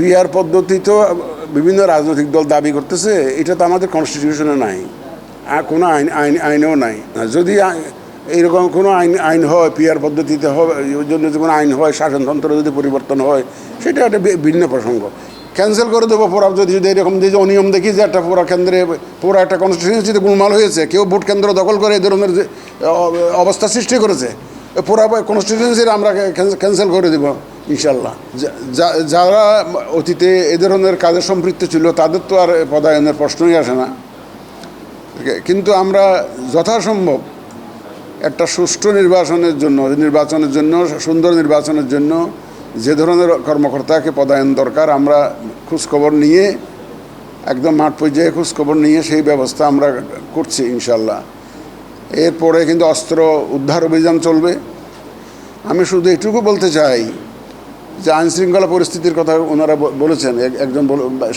PR পদ্ধতি তো বিভিন্ন রাজনৈতিক দল দাবি করতেছে, এটা তো আমাদের কনস্টিটিউশনে নাই। আর কোনো আইন আইন, আইনেও নাই। যদি এইরকম কোনো আইন আইন হয় পিআর পদ্ধতিতে হবে জন্য যদি কোনো আইন হয়, শাসনতন্ত্র যদি পরিবর্তন হয়, সেটা একটা ভিন্ন প্রসঙ্গ। ক্যান্সেল করে দেবো পুরা, যদি যদি এরকম যে অনিয়ম দেখি যে একটা পুরা কেন্দ্রে, পুরা একটা কনস্টিটিউন্সিতে গুলমাল হয়েছে, কেউ ভোট কেন্দ্র দখল করে এই ধরনের অবস্থা সৃষ্টি করেছে পুরা কনস্টিটিউন্সির আমরা ক্যান্সেল করে দেব। ইনশাল্লাহ যারা অতীতে এ ধরনের কাজে সম্পৃক্ত ছিল, তাদের তো আর পদায়নের প্রশ্নই আসে না। কিন্তু আমরা যথাসম্ভব একটা সুষ্ঠু নির্বাচনের জন্য নির্বাচনের জন্য, সুন্দর নির্বাচনের জন্য যে ধরনের কর্মকর্তাকে পদায়ন দরকার, আমরা খোঁজখবর নিয়ে, একদম মাঠ পর্যায়ে খোঁজখবর নিয়ে সেই ব্যবস্থা আমরা করছি ইনশাল্লাহ এরপরে কিন্তু অস্ত্র উদ্ধার অভিযান চলবে। আমি শুধু এটুকু বলতে চাই যে আইনশৃঙ্খলা পরিস্থিতির কথা ওনারা বলেছেন একজন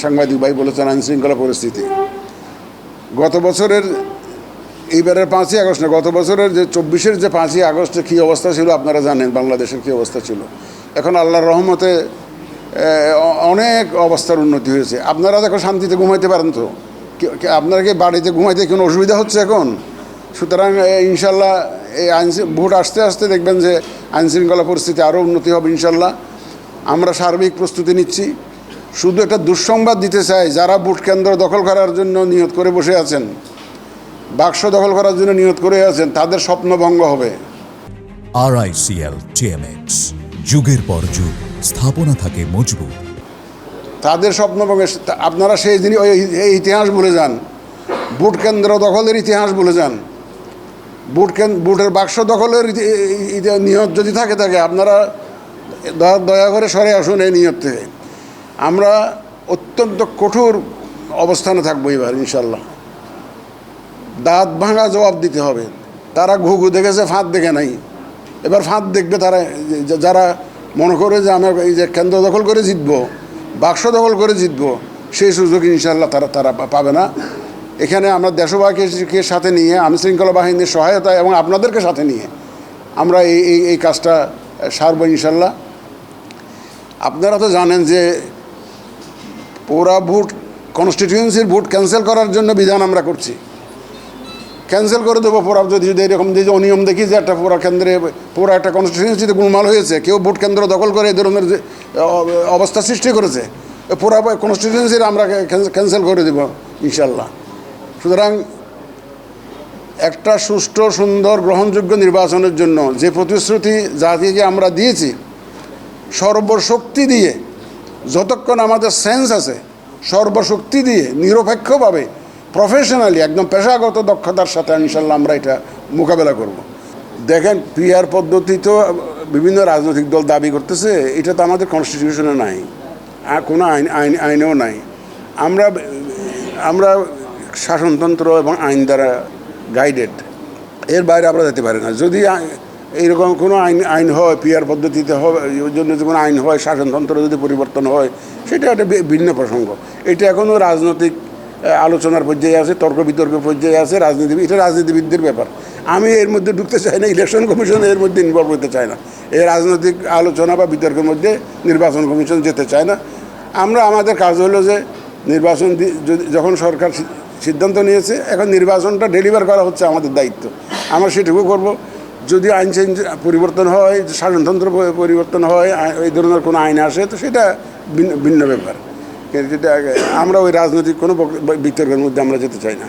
সাংবাদিক ভাই বলেছেন আইনশৃঙ্খলা পরিস্থিতি। গত বছরের, এইবারের পাঁচই আগস্ট না, গত বছরের যে চব্বিশের যে পাঁচই আগস্টে কী অবস্থা ছিল আপনারা জানেন, বাংলাদেশের কী অবস্থা ছিল। এখন আল্লাহর রহমতে অনেক অবস্থার উন্নতি হয়েছে। আপনারা দেখো শান্তিতে ঘুমাইতে পারেন তো। আপনারা কি বাড়িতে ঘুমাইতে কোনো অসুবিধা হচ্ছে এখন? সুতরাং ইনশাল্লাহ, এই আইন ভোট আসতে আসতে দেখবেন যে আইনশৃঙ্খলা পরিস্থিতি আরও উন্নতি হবে ইনশাল্লাহ। আমরা সার্বিক প্রস্তুতি নিচ্ছি। শুধু একটা দুঃসংবাদ দিতে চাই যারা ভোট কেন্দ্র দখল করার জন্য নিয়ত করে বসে আছেন বাক্স দখল করার জন্য নিয়ত করে আছেন তাদের স্বপ্নভঙ্গ হবে। আরআইসিএল টিএমএক্স যুগের পর যুগ স্থাপনা থাকে মজবুত। তাদের স্বপ্নভঙ্গে আপনারা সেই দিনই ওই ইতিহাস ভুলে যান। ভোট কেন্দ্র দখলের ইতিহাস ভুলে যান। কেন্দ্র ভোটের বাক্স দখলের নিয়ত যদি থাকে থাকে আপনারা দয়া করে সরে আসুন এই নিয়ত থেকে। আমরা অত্যন্ত কঠোর অবস্থানে থাকব এবার ইনশাল্লাহ দাঁত ভাঙা জবাব দিতে হবে। তারা ঘুঘু দেখেছে, ফাঁদ দেখে নাই। এবার ফাঁদ দেখবে তারা যারা মনে করে যে আমরা এই যে কেন্দ্র দখল করে জিতবো, বাক্স দখল করে জিতবো, সেই সুযোগ ইনশাল্লাহ তারা তারা পাবে না। এখানে আমরা দেশবাসীকে সাথে নিয়ে আইন শৃঙ্খলা বাহিনীর সহায়তা এবং আপনাদেরকে সাথে নিয়ে আমরা এই এই কাজটা সারব ইনশাল্লাহ আপনারা তো জানেন যে পুরা ভোট কনস্টিটিউয়েন্সির ভোট ক্যান্সেল করার জন্য বিধান আমরা করছি। ক্যান্সেল করে দেবো পুরা, যদি যদি এরকম যে অনিয়ম দেখি যে একটা পুরা কেন্দ্রে, পুরা একটা কনস্টিটিউন্সিতে গুলমাল হয়েছে, কেউ ভোট কেন্দ্র দখল করে এই ধরনের অবস্থা সৃষ্টি করেছে পুরা কনস্টিটিউন্সির আমরা ক্যান্সেল করে দেব ইনশাল্লাহ সুতরাং একটা সুষ্ঠু, সুন্দর, গ্রহণযোগ্য নির্বাচনের জন্য যে প্রতিশ্রুতি জাতিকে আমরা দিয়েছি সর্বশক্তি দিয়ে, যতক্ষণ আমাদের সেন্স আছে, সর্বশক্তি দিয়ে, নিরপেক্ষভাবে প্রফেশনালি একদম পেশাগত দক্ষতার সাথে ইনশাল্লাহ আমরা এটা মোকাবেলা করব। দেখেন পিআর পদ্ধতি তো বিভিন্ন রাজনৈতিক দল দাবি করতেছে, এটা তো আমাদের কনস্টিটিউশনে নাই, আর কোনো আইন আইন, আইনেও নাই আমরা আমরা শাসনতন্ত্র এবং আইন দ্বারা গাইডেড এর বাইরে আমরা যেতে পারি না যদি এইরকম কোনো আইন আইন হয় পিআর পদ্ধতিতে হবে, ওই জন্য কোনো আইন হয়, শাসনতন্ত্র যদি পরিবর্তন হয়, সেটা একটা ভিন্ন প্রসঙ্গ। এটা এখনও রাজনৈতিক আলোচনার পর্যায়ে আছে, তর্ক বিতর্ক পর্যায়ে আছে, রাজনীতি, এটা রাজনীতিবিদদের ব্যাপার। আমি এর মধ্যে ঢুকতে চাই না, ইলেকশন কমিশন এর মধ্যে ইনভলভ হতে চায় না। এই রাজনৈতিক আলোচনা বা বিতর্কের মধ্যে নির্বাচন কমিশন যেতে চায় না। আমরা, আমাদের কাজ হলো যে নির্বাচন যখন সরকার সিদ্ধান্ত নিয়েছে, এখন নির্বাচনটা ডেলিভার করা হচ্ছে আমাদের দায়িত্ব। আমরা সেটুকু করব। যদি আইন পরিবর্তন হয় শাসনতন্ত্র পরিবর্তন হয় এই ধরনের কোনো আইন আসে, তো সেটা ভিন্ন ব্যাপার। কিন্তু আমরা ওই রাজনৈতিক কোনো বিতর্কের মধ্যে আমরা যেতে চাই না।